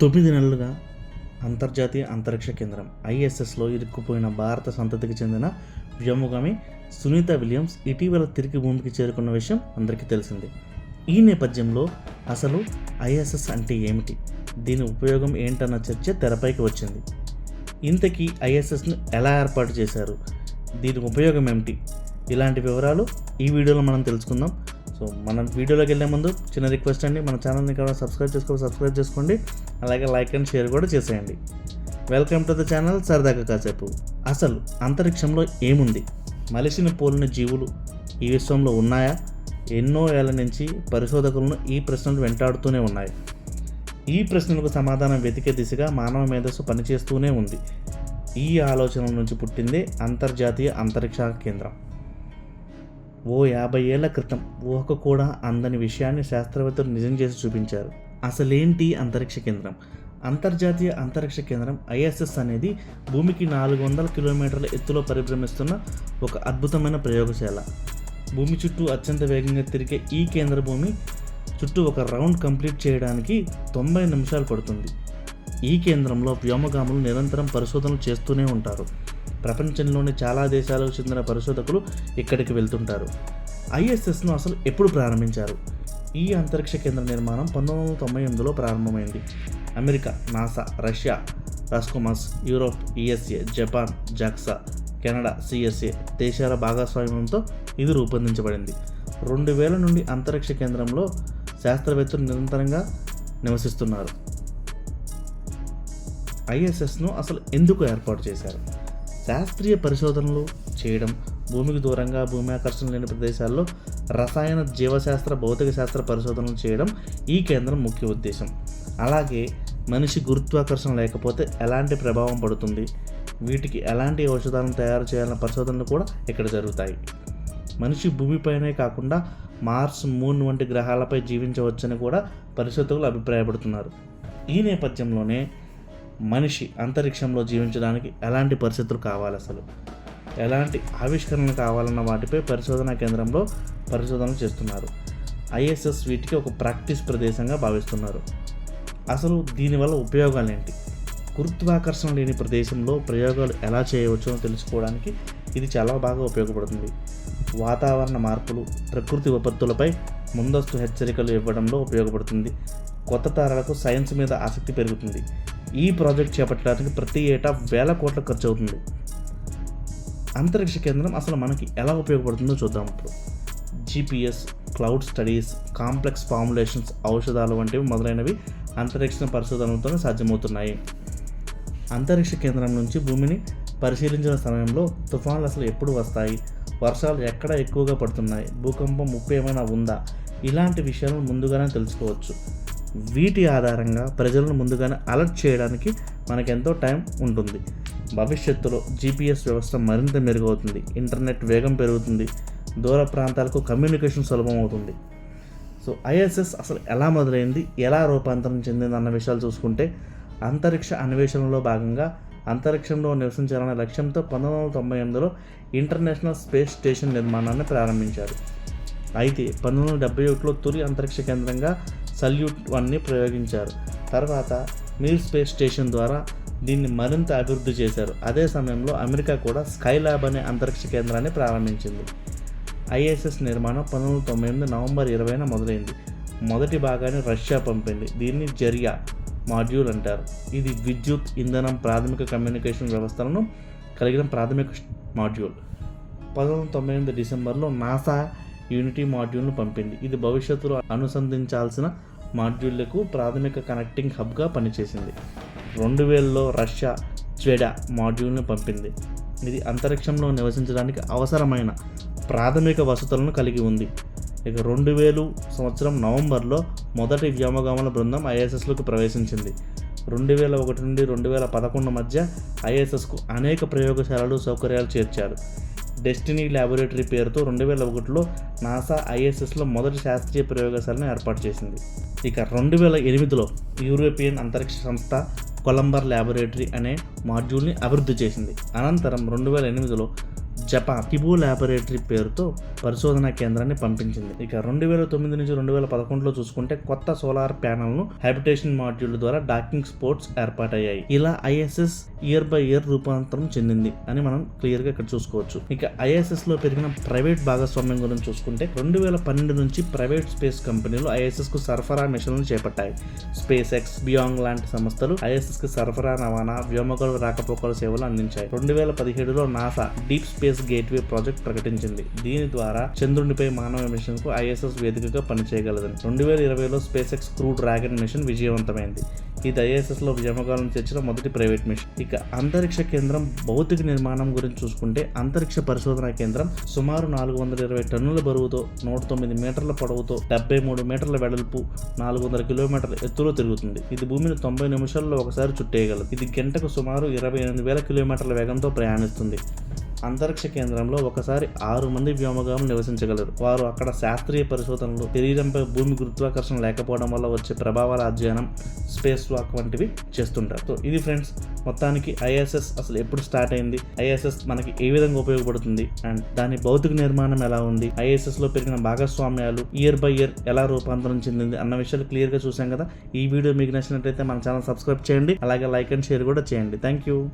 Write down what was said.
తొమ్మిది నెలలుగా అంతర్జాతీయ అంతరిక్ష కేంద్రం ఐఎస్ఎస్లో ఇరుక్కుపోయిన భారత సంతతికి చెందిన వ్యోమగామి సునీత విలియమ్స్ ఇటీవల తిరిగి భూమికి చేరుకున్న విషయం అందరికీ తెలిసిందే. ఈ నేపథ్యంలో అసలు ఐఎస్ఎస్ అంటే ఏమిటి? దీని ఉపయోగం ఏంటన్న చర్చ తెరపైకి వచ్చింది. ఇంతకీ ఐఎస్ఎస్ను ఎలా ఏర్పాటు చేశారు? దీని ఉపయోగం ఏమిటి? ఇలాంటి వివరాలు ఈ వీడియోలో మనం తెలుసుకుందాం. సో మనం వీడియోలోకి వెళ్ళే ముందు చిన్న రిక్వెస్ట్ అండి మన ఛానల్ని కూడా సబ్స్క్రైబ్ చేసుకోవాలి సబ్స్క్రైబ్ చేసుకోండి అలాగే లైక్ అండ్ షేర్ కూడా చేసేయండి. వెల్కమ్ టు ద ఛానల్ సరదాగా కాసేపు. అసలు అంతరిక్షంలో ఏముంది? మలిసిన పోలిన జీవులు ఈ విశ్వంలో ఉన్నాయా? ఎన్నో ఏళ్ళ నుంచి పరిశోధకులను ఈ ప్రశ్నలు వెంటాడుతూనే ఉన్నాయి. ఈ ప్రశ్నలకు సమాధానం వెతికే దిశగా మానవ మేధస్సు పనిచేస్తూనే ఉంది. ఈ ఆలోచనల నుంచి పుట్టిందే అంతర్జాతీయ అంతరిక్ష కేంద్రం. ఓ యాభై ఏళ్ళ క్రితం ఊహకు కూడా అందని విషయాన్ని శాస్త్రవేత్తలు నిజం చేసి చూపించారు. అసలేంటి అంతరిక్ష కేంద్రం? అంతర్జాతీయ అంతరిక్ష కేంద్రం ఐఎస్ఎస్ అనేది భూమికి నాలుగు వందల కిలోమీటర్ల ఎత్తులో పరిభ్రమిస్తున్న ఒక అద్భుతమైన ప్రయోగశాల. భూమి చుట్టూ అత్యంత వేగంగా తిరిగే ఈ కేంద్ర భూమి చుట్టూ ఒక రౌండ్ కంప్లీట్ చేయడానికి తొంభై నిమిషాలు పడుతుంది. ఈ కేంద్రంలో వ్యోమగాములు నిరంతరం పరిశోధనలు చేస్తూనే ఉంటారు. ప్రపంచంలోని చాలా దేశాలకు చెందిన పరిశోధకులు ఇక్కడికి వెళ్తుంటారు. ఐఎస్ఎస్ను అసలు ఎప్పుడు ప్రారంభించారు? ఈ అంతరిక్ష కేంద్ర నిర్మాణం పంతొమ్మిది వందల తొంభై ఎనిమిదిలో ప్రారంభమైంది. America NASA Russia Roscosmos Europe ESA Japan JAXA Canada CSA దేశాల భాగస్వామ్యంతో ఇది రూపొందించబడింది. రెండు వేల నుండి అంతరిక్ష కేంద్రంలో శాస్త్రవేత్తలు నిరంతరంగా నివసిస్తున్నారు. ఐఎస్ఎస్ను అసలు ఎందుకు ఏర్పాటు చేశారు? శాస్త్రీయ పరిశోధనలు చేయడం భూమికి దూరంగా భూమి ఆకర్షణ లేని ప్రదేశాల్లో రసాయన జీవశాస్త్ర భౌతిక శాస్త్ర పరిశోధనలు చేయడం ఈ కేంద్రం ముఖ్య ఉద్దేశం. అలాగే మనిషి గురుత్వాకర్షణ లేకపోతే ఎలాంటి ప్రభావం పడుతుంది? వీటికి ఎలాంటి ఔషధాలను తయారు చేయాలన్న పరిశోధనలు కూడా ఇక్కడ జరుగుతాయి. మనిషి భూమిపైనే కాకుండా మార్స్ మూన్ వంటి గ్రహాలపై జీవించవచ్చని కూడా పరిశోధకులు అభిప్రాయపడుతున్నారు. ఈ నేపథ్యంలోనే మనిషి అంతరిక్షంలో జీవించడానికి ఎలాంటి పరిస్థితులు కావాలి అసలు? ఎలాంటి ఆవిష్కరణలు కావాలన్న వాటిపై పరిశోధనా కేంద్రంలో పరిశోధనలు చేస్తున్నారు. ఐఎస్ఎస్ వీటికి ఒక ప్రాక్టీస్ ప్రదేశంగా భావిస్తున్నారు. అసలు దీనివల్ల ఉపయోగాలు ఏంటి గురుత్వాకర్షణ లేని ప్రదేశంలో ప్రయోగాలు ఎలా చేయవచ్చో తెలుసుకోవడానికి ఇది చాలా బాగా ఉపయోగపడుతుంది. వాతావరణ మార్పులు ప్రకృతి విపత్తులపై ముందస్తు హెచ్చరికలు ఇవ్వడంలో ఉపయోగపడుతుంది. కొత్త తరాలకు సైన్స్ మీద ఆసక్తి పెరుగుతుంది. ఈ ప్రాజెక్ట్ చేపట్టడానికి ప్రతి ఏటా వేల కోట్ల ఖర్చు అవుతుంది. అంతరిక్ష కేంద్రం అసలు మనకి ఎలా ఉపయోగపడుతుందో చూద్దాం ఇప్పుడు. GPS cloud studies complex formulations ఔషధాలు వంటివి మొదలైనవి అంతరిక్ష పరిశోధనలతోనే సాధ్యమవుతున్నాయి. అంతరిక్ష కేంద్రం నుంచి భూమిని పరిశీలించిన సమయంలో తుఫాన్లు అసలు ఎప్పుడు వస్తాయి? వర్షాలు ఎక్కడ ఎక్కువగా పడుతున్నాయి? భూకంపం ముప్పు ఏమైనా ఉందా? ఇలాంటి విషయాలను ముందుగానే తెలుసుకోవచ్చు. వీటి ఆధారంగా ప్రజలను ముందుగానే అలర్ట్ చేయడానికి మనకెంతో టైం ఉంటుంది. భవిష్యత్తులో జీపీఎస్ వ్యవస్థ మరింత మెరుగవుతుంది. ఇంటర్నెట్ వేగం పెరుగుతుంది. దూర ప్రాంతాలకు కమ్యూనికేషన్ సులభం అవుతుంది సో ఐఎస్ఎస్ అసలు ఎలా మొదలైంది? ఎలా రూపాంతరం చెందింది? అన్న విషయాలు చూసుకుంటే అంతరిక్ష అన్వేషణలో భాగంగా అంతరిక్షంలో నివసించాలనే లక్ష్యంతో పంతొమ్మిది వందల తొంభై ఎనిమిదిలో ఇంటర్నేషనల్ స్పేస్ స్టేషన్ నిర్మాణాన్ని ప్రారంభించారు. అయితే పంతొమ్మిది వందల డెబ్బై ఒకటిలో తొలి అంతరిక్ష కేంద్రంగా సల్యూట్ వన్ని ప్రయోగించారు. తర్వాత మీర్ స్పేస్ స్టేషన్ ద్వారా దీన్ని మరింత అభివృద్ధి చేశారు. అదే సమయంలో అమెరికా కూడా స్కైలాబ్ అనే అంతరిక్ష కేంద్రాన్ని ప్రారంభించింది. ఐఎస్ఎస్ నిర్మాణం పంతొమ్మిది వందల తొంభై ఎనిమిది నవంబర్ ఇరవైన మొదలైంది. మొదటి భాగాన్ని రష్యా పంపింది. దీన్ని జరియా మాడ్యూల్ అంటారు. ఇది విద్యుత్ ఇంధనం ప్రాథమిక కమ్యూనికేషన్ వ్యవస్థలను కలిగిన ప్రాథమిక మాడ్యూల్. పంతొమ్మిది వందల తొంభై ఎనిమిది డిసెంబర్లో నాసా యూనిటీ మాడ్యూల్ను పంపింది. ఇది భవిష్యత్తులో అనుసంధించాల్సిన మాడ్యూళ్ళకు ప్రాథమిక కనెక్టింగ్ హబ్గా పనిచేసింది. రెండు వేలలో రష్యా జ్వెడా మాడ్యూల్ను పంపింది. ఇది అంతరిక్షంలో నివసించడానికి అవసరమైన ప్రాథమిక వసతులను కలిగి ఉంది. ఇక రెండు వేలు సంవత్సరం నవంబర్లో మొదటి వ్యోమగాముల బృందం ఐఎస్ఎస్లోకి ప్రవేశించింది. రెండు వేల ఒకటి నుండి రెండు వేల పదకొండు మధ్య ఐఎస్ఎస్కు అనేక ప్రయోగశాలలు సౌకర్యాలు చేర్చారు. డెస్టినీ ల్యాబొరేటరీ పేరుతో రెండు వేల ఒకటిలో నాసా ఐఎస్ఎస్లో మొదటి శాస్త్రీయ ప్రయోగశాలను ఏర్పాటు చేసింది. ఇక రెండు వేల ఎనిమిదిలో యూరోపియన్ అంతరిక్ష సంస్థ కొలంబర్ ల్యాబొరేటరీ అనే మాడ్యూల్ని అభివృద్ధి చేసింది. అనంతరం రెండు వేల ఎనిమిదిలో జపాన్ కిబు ల్యాబొరేటరీ పేరుతో పరిశోధనా కేంద్రాన్ని పంపించింది. ఇక రెండు వేల తొమ్మిది నుంచి రెండు వేల పదకొండులో చూసుకుంటే కొత్త సోలార్ ప్యానెల్ను హ్యాబిటేషన్ మాడ్యూల్ ద్వారా డాకింగ్ స్పోర్ట్స్ ఏర్పాటయ్యాయి. ఇలా ఐఎస్ఎస్ ఇయర్ బై ఇయర్ రూపాంతరం చెందింది అని మనం క్లియర్గా ఇక్కడ చూసుకోవచ్చు. ఇక ఐఎస్ఎస్లో పెరిగిన ప్రైవేట్ భాగస్వామ్యం గురించి చూసుకుంటే రెండు వేల పన్నెండు నుంచి ప్రైవేట్ స్పేస్ కంపెనీలు ఐఎస్ఎస్కు సరఫరా మిషన్లు చేపట్టాయి. స్పేస్ ఎక్స్ బియాంగ్ లాంటి సంస్థలు ఐఎస్ఎస్కి సరఫరా రవాణా వ్యోమగోళ రాకపోకల సేవలు అందించాయి. రెండు వేల పదిహేడులో NASA deep space gateway project ప్రకటించింది. దీని ద్వారా చంద్రునిపై మానవ మిషన్కు ఐఎస్ఎస్ వేదికగా పనిచేయగలదని. రెండు వేల ఇరవైలో space X crew dragon mission విజయవంతమైంది. ఇది ఐఎస్ఎస్లో తెచ్చిన మొదటి ప్రైవేట్ మిషన్. ఇక అంతరిక్ష కేంద్రం భౌతిక నిర్మాణం గురించి చూసుకుంటే అంతరిక్ష పరిశోధన కేంద్రం సుమారు నాలుగు వందల ఇరవై టన్నుల బరువుతో నూట తొమ్మిది మీటర్ల పొడవుతో డెబ్బై మూడు మీటర్ల వెడల్పు నాలుగు వందల కిలోమీటర్ల ఎత్తులో తిరుగుతుంది. ఇది భూమిని తొంభై నిమిషాల్లో ఒకసారి చుట్టేయగలదు. ఇది గంటకు సుమారు ఇరవై ఎనిమిది వేల కిలోమీటర్ల వేగంతో ప్రయాణిస్తుంది. అంతరిక్ష కేంద్రంలో ఒకసారి ఆరు మంది వ్యోమగాములు నివసించగలరు. వారు అక్కడ శాస్త్రీయ పరిశోధనలు శరీరంపై భూమి గురుత్వాకర్షణ లేకపోవడం వల్ల వచ్చే ప్రభావాల అధ్యయనం స్పేస్ వాక్ వంటివి చేస్తుంటారు. సో ఇది ఫ్రెండ్స్ మొత్తానికి ఐఎస్ఎస్ అసలు ఎప్పుడు స్టార్ట్ అయింది? ఐఎస్ఎస్ మనకి ఏ విధంగా ఉపయోగపడుతుంది? అండ్ దాని భౌతిక నిర్మాణం ఎలా ఉంది? ఐఎస్ఎస్లో పెరిగిన భాగస్వామ్యాలు ఇయర్ బై ఇయర్ ఎలా రూపాంతరం చెందింది అన్న విషయాలు క్లియర్గా చూసాం కదా? ఈ వీడియో మీకు నచ్చినట్లయితే మన ఛానల్ సబ్స్క్రైబ్ చేయండి. అలాగే లైక్ అండ్ షేర్ కూడా చేయండి. Thank you.